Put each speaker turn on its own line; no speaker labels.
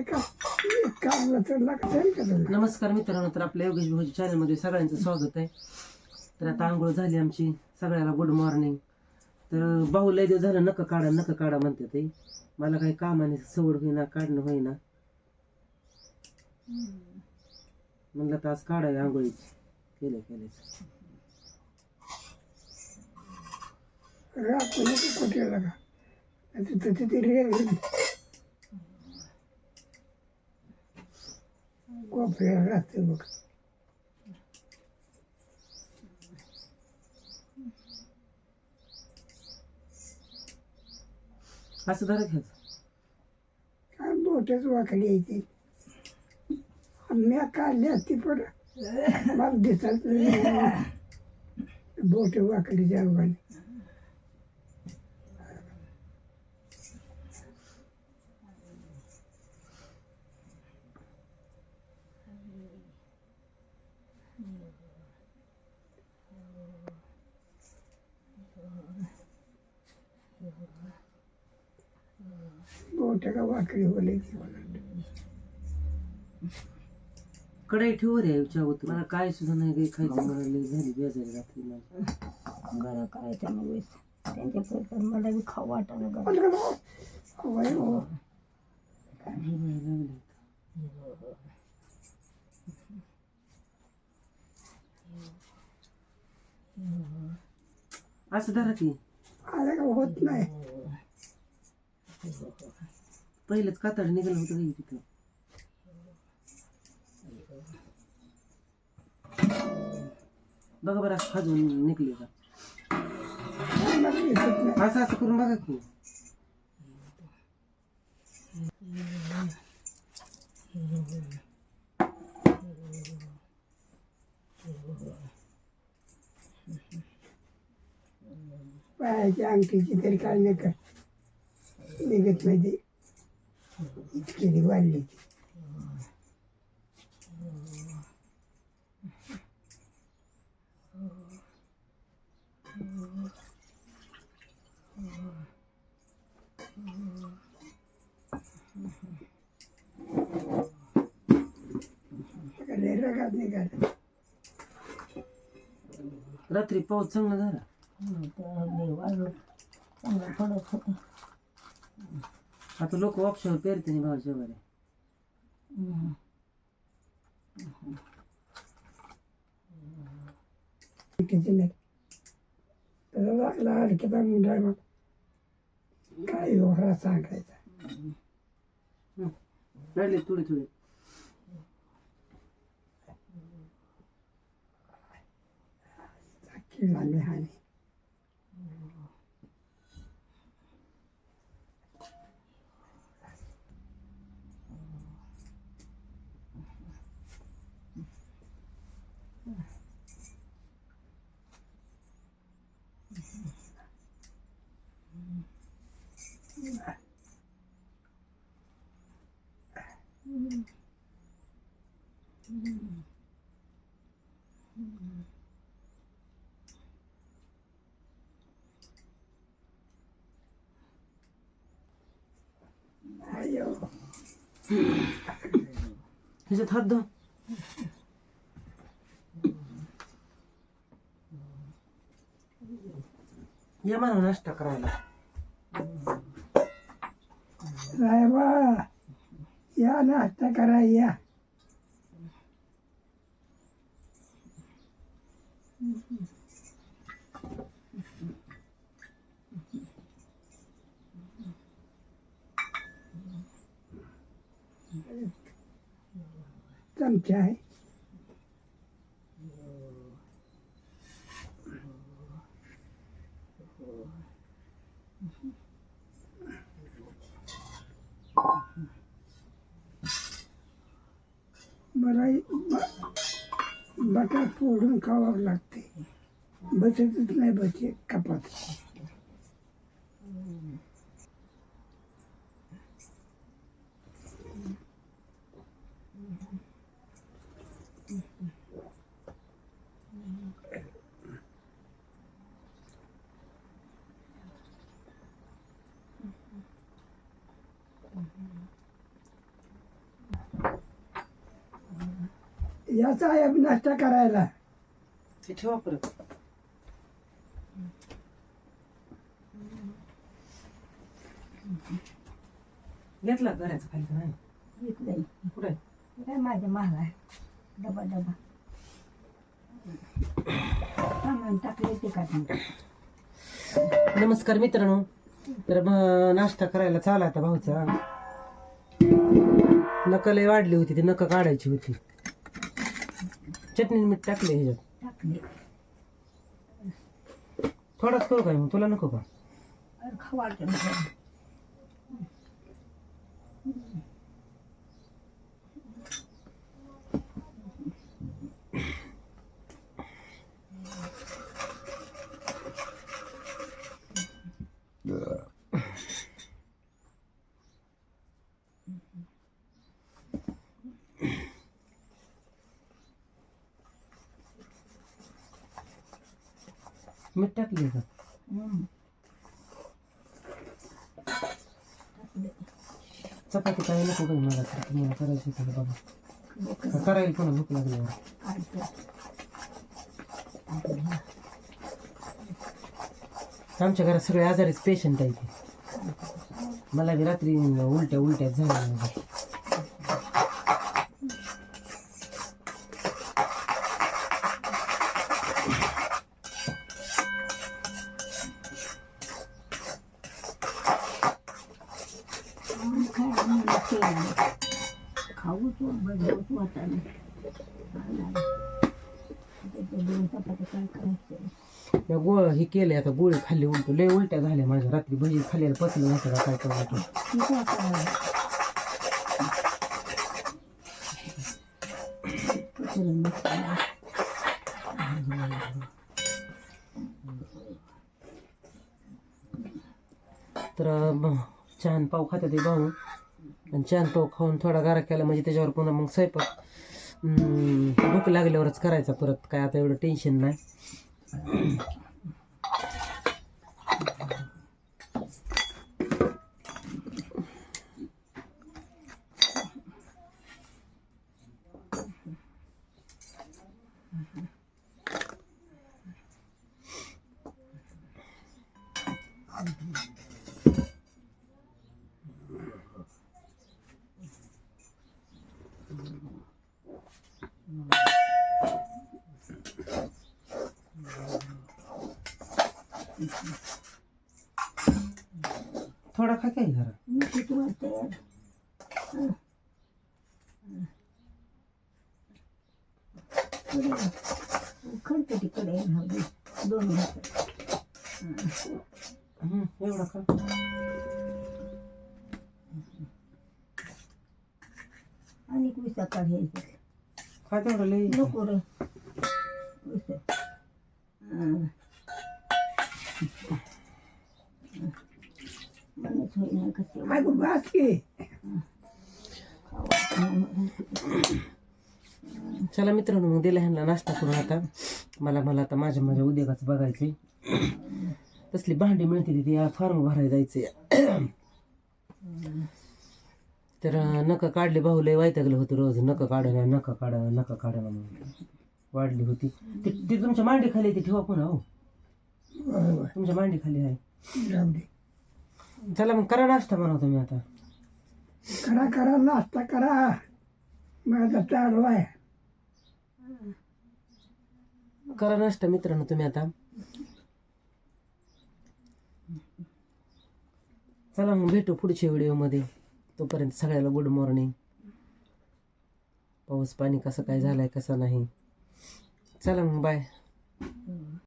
का?
तरी का तुला?
नमस्कार मित्रांनो तर आपल्या योगेश भाऊजी चॅनलमध्ये सगळ्यांचं स्वागत आहे. तर आता आंघोळ झाली आमची. सगळ्याला गुड मॉर्निंग तर भाऊ लय दिवस झालं नका काढा नका काढा म्हणते ते. मला काही कामाने सवड होईना काढणं होईना. म्हणलं तर आज काढाय आंघोळीची केलं केलं
राहतो नको कुठे का? तिथं तिथे रे राहते बघ.
असं धरा घ्यायचं
काय बोटच वाकडी यायची आम्ही काढली असती पण मला दिसत बोट वाकडी जाऊन बोट का वाकडी
चहा होत मला काय सुद्धा नाही काही खायचं. मला लई झाली बेजारी रात्री माझी.
घरं करायचं मग त्यांच्या मला बी खाऊ
हो
लागले. असं धरा की
आलं का होत नाही?
पहिलंच कातड निघालं होतं काही तिथं. बघा बरं खाजून निघली का? असं असं करून बघा की.
पायाच्या अंगठीची तरी काय नाही का निघत नाही ते इतकी वाढली ती लय रगात निघाला
रात्री पाऊस चांगला झाला
हं, तर लई वाजून चांगलं पडत होतं
आता लोक वापशावर पेरते नाही भावाच्या वगैरे
हं.
किती त्याला लागला अडकेचा मुंडा काय व्यवहार सांगायचा
राहिले थोडे थोडे
हानी
ह्याच्यात हात धुवा या म्हणा नाश्ता करायला
साहेबा या नाश्ता करा या चमचा आहे. मला बटाट फोडून खावावं लागते. बचतच नाही बचे कपात. या साहेब नाश्ता करायला.
तिथे वापरत घेतला घराचा खायचं नाही?
घेत
नाही
कुठे नाही माझ्या महाग आहे. डबा डबा. सामान टाकले ते का
नमस्कार मित्रांनो. तर मग नाश्ता करायला चाला आता भाऊचा. नका लय वाढली होती ती नका काढायची होती. चटणी मीठ टाकले ह्याच्यात.
टाकले
थोडाच करू काय मग? तुला नको का?
अरे खाऊ वाटतं
मीठ टाकले का? चपाती काय नको काही मला तुम्हाला करायची का का करायला कोणा भूक लागल्यावर आमच्या घरात सगळे आजारीच पेशंट आहे ते मला बी रात्री उलट्या उलट्या झाल्या
म्हणून काय म्हणलं केलं खाऊ तो
गोळ हे केले आता गोळी खाल्ली उलटू. लय उलट्या झाल्या माझ्या रात्री. भजी खाल्ल्याला पचलं नसतं का काय करायचं. तर छान पाव खात्यात ते भाऊ. आणि छान पाव खाऊन थोडा गारा केला म्हणजे त्याच्यावर पुन्हा मग स्वयंपाक भूक लागल्यावरच करायचा परत. काय आता एवढं टेन्शन नाही. थोडा खा काय जरा?
मी किती यार खर्च तिकडे दोन
एवढा खा.
आणि विसा काढायचं
खा तेवढं
नको रे. विसा हां. मलाच होईना कसं
अगं बास की
चला मित्रांनो मग दिला ह्यांना नाश्ता करून आता. मला मला आता माझ्या माझ्या उद्योगाचं बघायचे तसली भांडी मिळते ती फॉर्म भरायला जायचे तर नक काढले भाऊ लय वायतागलं होतं रोज. नक काढा नक काढा नक काढा म्हणून. वाढली होती. ती ती तुमच्या मांडी खाली ती ठेवा पण हो.
बरोबर
तुमच्या मांडी खाली आहे.
जाऊ दे.
चला मग करा नाश्ता म्हणा तुम्ही आता.
करा करा नाश्ता करा. आता चालू आहे.
करा नाश्ता मित्रांनो तुम्ही आता. चला मग भेटू पुढच्या व्हिडिओमध्ये. तोपर्यंत सगळ्याला गुड मॉर्निंग पाऊस पाणी कसं काय झालंय कसं नाही. चला मग बाय